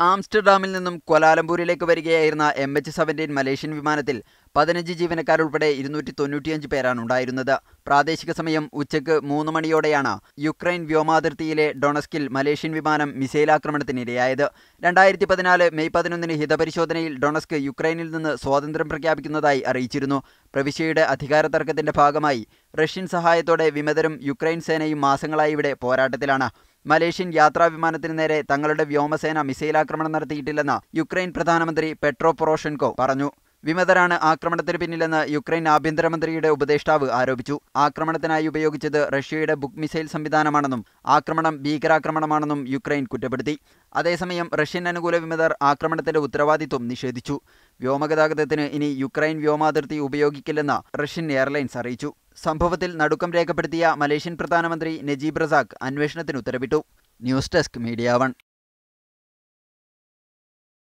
ആംസ്റ്റർഡാമിൽ നിന്നും കൊലാലംപൂരിലേക്ക് വരികയായിരുന്ന M H seventeen Malaysian വിമാനത്തിൽ പതിനഞ്ച് ജീവനക്കാരുൾപ്പെടെ ഇരുന്നൂറ്റി തൊണ്ണൂറ്റിയഞ്ച് പേരാണ് ഉണ്ടായിരുന്നത്. പ്രാദേശിക സമയം ഉച്ചയ്ക്ക് മൂന്ന് മണിയോടെയാണ് യുക്രൈൻ വ്യോമാതിർത്തിയിലെ ഡൊണസ്കിൽ മലേഷ്യൻ വിമാനം മിസൈൽ ആക്രമണത്തിനിരയായത്. രണ്ടായിരത്തി പതിനാല് മെയ് പതിനൊന്നിന് ഹിതപരിശോധനയിൽ ഡൊണസ്ക് യുക്രൈനിൽ നിന്ന് സ്വാതന്ത്ര്യം പ്രഖ്യാപിക്കുന്നതായി അറിയിച്ചിരുന്നു. പ്രവിശ്യയുടെ അധികാര തർക്കത്തിന്റെ ഭാഗമായി റഷ്യൻ സഹായത്തോടെ വിമതരും യുക്രൈൻ സേനയും മാസങ്ങളായി ഇവിടെ പോരാട്ടത്തിലാണ്. മലേഷ്യൻ യാത്രാ വിമാനത്തിന് നേരെ തങ്ങളുടെ വ്യോമസേന മിസൈലാക്രമണം നടത്തിയിട്ടില്ലെന്ന് യുക്രൈൻ പ്രധാനമന്ത്രി പെട്രോ പൊറോഷെൻകോ പറഞ്ഞു. വിമതരാണ് ആക്രമണത്തിന് പിന്നിലെന്ന് യുക്രൈൻ ആഭ്യന്തരമന്ത്രിയുടെ ഉപദേഷ്ടാവ് ആരോപിച്ചു. ആക്രമണത്തിനായി ഉപയോഗിച്ചത് റഷ്യയുടെ ബുക്ക് മിസൈൽ സംവിധാനമാണെന്നും ആക്രമണം ഭീകരാക്രമണമാണെന്നും യുക്രൈൻ കുറ്റപ്പെടുത്തി. അതേസമയം റഷ്യൻ അനുകൂല വിമതർ ആക്രമണത്തിന്റെ ഉത്തരവാദിത്വം നിഷേധിച്ചു. വ്യോമഗതാഗതത്തിന് ഇനി യുക്രൈൻ വ്യോമാതിർത്തി ഉപയോഗിക്കില്ലെന്ന് റഷ്യൻ എയർലൈൻസ് അറിയിച്ചു. സംഭവത്തിൽ നടുക്കം രേഖപ്പെടുത്തിയ മലേഷ്യൻ പ്രധാനമന്ത്രി നജീബ് റസാഖ് അന്വേഷണത്തിന് ഉത്തരവിട്ടു. News desk media one.